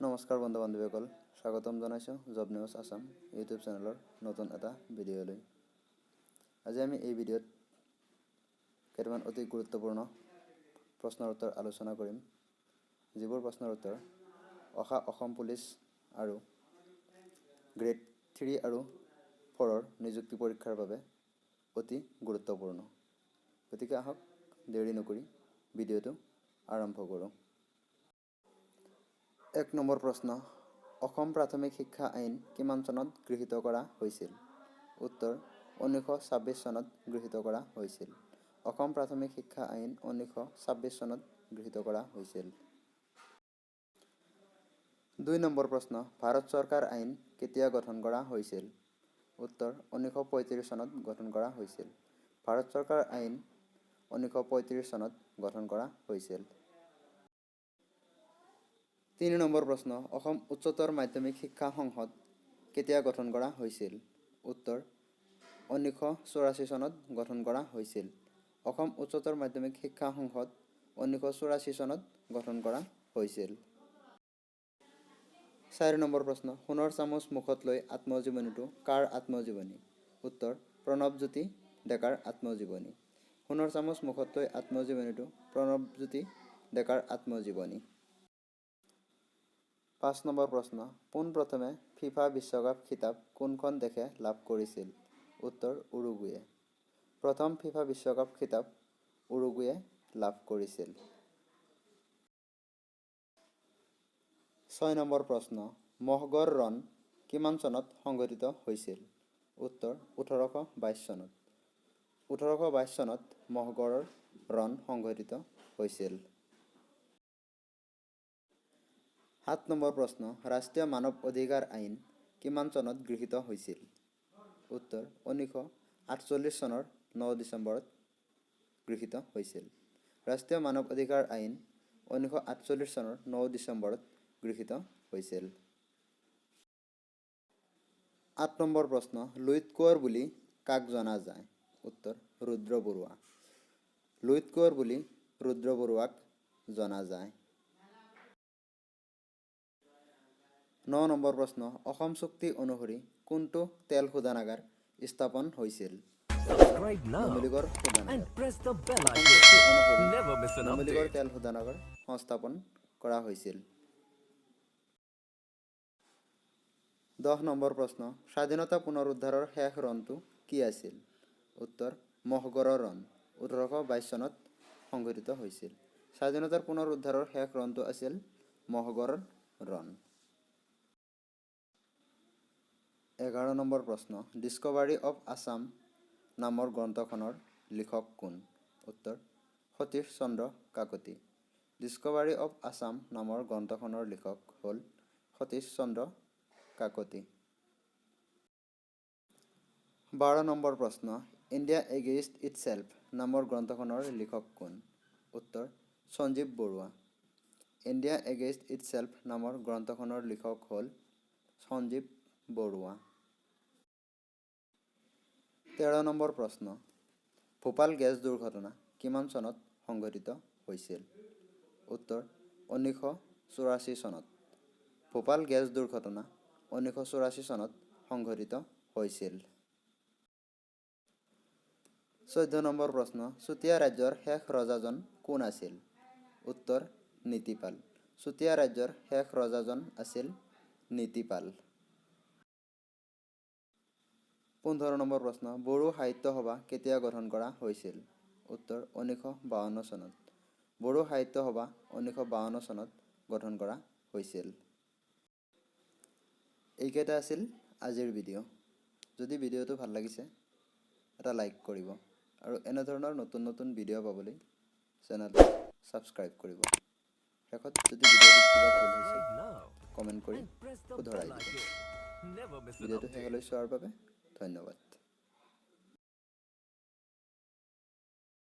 নমস্কাৰ বন্ধু বান্ধৱীসকল স্বাগতম জনাইছোঁ জব নিউজ আছাম ইউটিউব চেনেলৰ নতুন এটা ভিডিঅ'লৈ। আজি আমি এই ভিডিঅ'ত কেইটামান অতি গুৰুত্বপূৰ্ণ প্ৰশ্নৰ উত্তৰ আলোচনা কৰিম যিবোৰ প্ৰশ্নৰ উত্তৰ অহা অসম পুলিচ আৰু গ্ৰেড থ্ৰী আৰু ফ'ৰৰ নিযুক্তি পৰীক্ষাৰ বাবে অতি গুৰুত্বপূৰ্ণ। গতিকে আহক দেৰি নকৰি ভিডিঅ'টো আৰম্ভ কৰোঁ। এক নম্বৰ প্ৰশ্ন অসম প্ৰাথমিক শিক্ষা আইন কিমান চনত গৃহীত কৰা হৈছিল? উত্তৰ ঊনৈছশ ছাব্বিছ চনত গৃহীত কৰা হৈছিল। অসম প্ৰাথমিক শিক্ষা আইন ঊনৈছশ ছাব্বিছ চনত গৃহীত কৰা হৈছিল। দুই নম্বৰ প্ৰশ্ন ভাৰত চৰকাৰ আইন কেতিয়া গঠন কৰা হৈছিল? উত্তৰ ঊনৈছশ পঁয়ত্ৰিছ চনত গঠন কৰা হৈছিল। ভাৰত চৰকাৰ আইন ঊনৈছশ পঁয়ত্ৰিছ চনত গঠন কৰা হৈছিল। তিনি নম্বৰ প্ৰশ্ন অসম উচ্চতৰ মাধ্যমিক শিক্ষা সংসদ কেতিয়া গঠন কৰা হৈছিল? উত্তৰ ঊনৈছশ চৌৰাশী চনত গঠন কৰা হৈছিল। অসম উচ্চতৰ মাধ্যমিক শিক্ষা সংসদ ঊনৈছশ চৌৰাশী চনত গঠন কৰা হৈছিল। চাৰি নম্বৰ প্ৰশ্ন সোণৰ চামুচ মুখত লৈ আত্মজীৱনীটো কাৰ আত্মজীৱনী? উত্তৰ প্ৰণৱজ্যোতি ডেকাৰ আত্মজীৱনী। সোণৰ চামুচ মুখত লৈ আত্মজীৱনীটো প্ৰণৱজ্যোতি ডেকাৰ আত্মজীৱনী। পাঁচ নম্বৰ প্ৰশ্ন পোনপ্ৰথমে ফিফা বিশ্বকাপ খিতাপ কোনখন দেশে লাভ কৰিছিল? উত্তৰ উৰুগুৱে প্ৰথম ফিফা বিশ্বকাপ খিতাপ উৰুগুৱে লাভ কৰিছিল। ছয় নম্বৰ প্ৰশ্ন মহগড় ৰণ কিমান চনত সংঘটিত হৈছিল? উত্তৰ ওঠৰশ বাইছ চনত। ওঠৰশ বাইছ চনত মহগড়ৰ ৰণ সংঘটিত হৈছিল। সাত নম্বৰ প্ৰশ্ন ৰাষ্ট্ৰীয় মানৱ অধিকাৰ আইন কিমান চনত গৃহীত হৈছিল? উত্তৰ ঊনৈছশ আঠচল্লিছ চনৰ ন ডিচেম্বৰত গৃহীত হৈছিল। ৰাষ্ট্ৰীয় মানৱ অধিকাৰ আইন ঊনৈছশ আঠচল্লিছ চনৰ ন ডিচেম্বৰত গৃহীত হৈছিল। আঠ নম্বৰ প্ৰশ্ন লুইত কোঁৱৰ বুলি কাক জনা যায়? উত্তৰ ৰুদ্ৰ বৰুৱা। লুইত কোঁৱৰ বুলি ৰুদ্ৰ বৰুৱাক জনা যায়। ন নম্বৰ প্ৰশ্ন অসম চুক্তি অনুসৰি কোনটো তেল শোধনাগাৰ স্থাপন হৈছিল? নুমলীগড়. তেল শোধনাগাৰ সংস্থাপন কৰা হৈছিল। দহ নম্বৰ প্ৰশ্ন স্বাধীনতা পুনৰুদ্ধাৰৰ শেষ ৰণটো কি আছিল? উত্তৰ মহগড়ৰ ৰণ ওঠৰশ বাইছ চনত সংঘটিত হৈছিল। স্বাধীনতাৰ পুনৰুদ্ধাৰৰ শেষ ৰণটো আছিল মহগড়ৰ ৰণ। এঘাৰ নম্বৰ প্ৰশ্ন ডিস্কভাৰী অৱ আছাম নামৰ গ্ৰন্থখনৰ লিখক কোন? উত্তৰ Satish Chandra Kakati. Discovery of Assam নামৰ গ্ৰন্থখনৰ লিখক হ'ল সতীশ চন্দ্ৰ কাকতি। বাৰ নম্বৰ প্ৰশ্ন ইণ্ডিয়া এগেইষ্ট ইট চেল্ফ নামৰ গ্ৰন্থখনৰ লিখক কোন? উত্তৰ Sanjib Baruah. India against itself নামৰ গ্ৰন্থখনৰ লিখক হ'ল সঞ্জীৱ বৰুৱা। তেৰ নম্বৰ প্ৰশ্ন। ভূপাল গেছ দুৰ্ঘটনা কিমান চনত সংঘটিত হৈছিল? উত্তৰ ঊনৈছশ চৌৰাশী চনত। ভূপাল গেছ দুৰ্ঘটনা ঊনৈছশ চৌৰাশী চনত সংঘটিত হৈছিল। চৈধ্য নম্বৰ প্ৰশ্ন চুতীয়া ৰাজ্যৰ শেষ ৰজাজন কোন আছিল? উত্তৰ নীতিপাল। চুতীয়া ৰাজ্যৰ শেষ ৰজাজন আছিল নীতিপাল। পোন্ধৰ নম্বৰ প্ৰশ্ন বড়ো সাহিত্য সভা কেতিয়া গঠন কৰা হৈছিল? উত্তৰ ঊনৈছশ বাৱন্ন চনত। বড়ো সাহিত্য সভা ঊনৈছশ বাৱন্ন চনত গঠন কৰা হৈছিল। এইকেইটা আছিল আজিৰ ভিডিঅ' যদি ভিডিঅ'টো ভাল লাগিছে এটা লাইক কৰিব আৰু এনেধৰণৰ নতুন নতুন ভিডিঅ' পাবলৈ চেনেলটো ছাবস্ক্ৰাইব কৰিব। শেষত যদি কিবা ভুল হৈছে কমেণ্ট কৰি শুধৰাই দিব। ভিডিঅ'টো. শেষলৈ চোৱাৰ বাবে ধন্যবাদ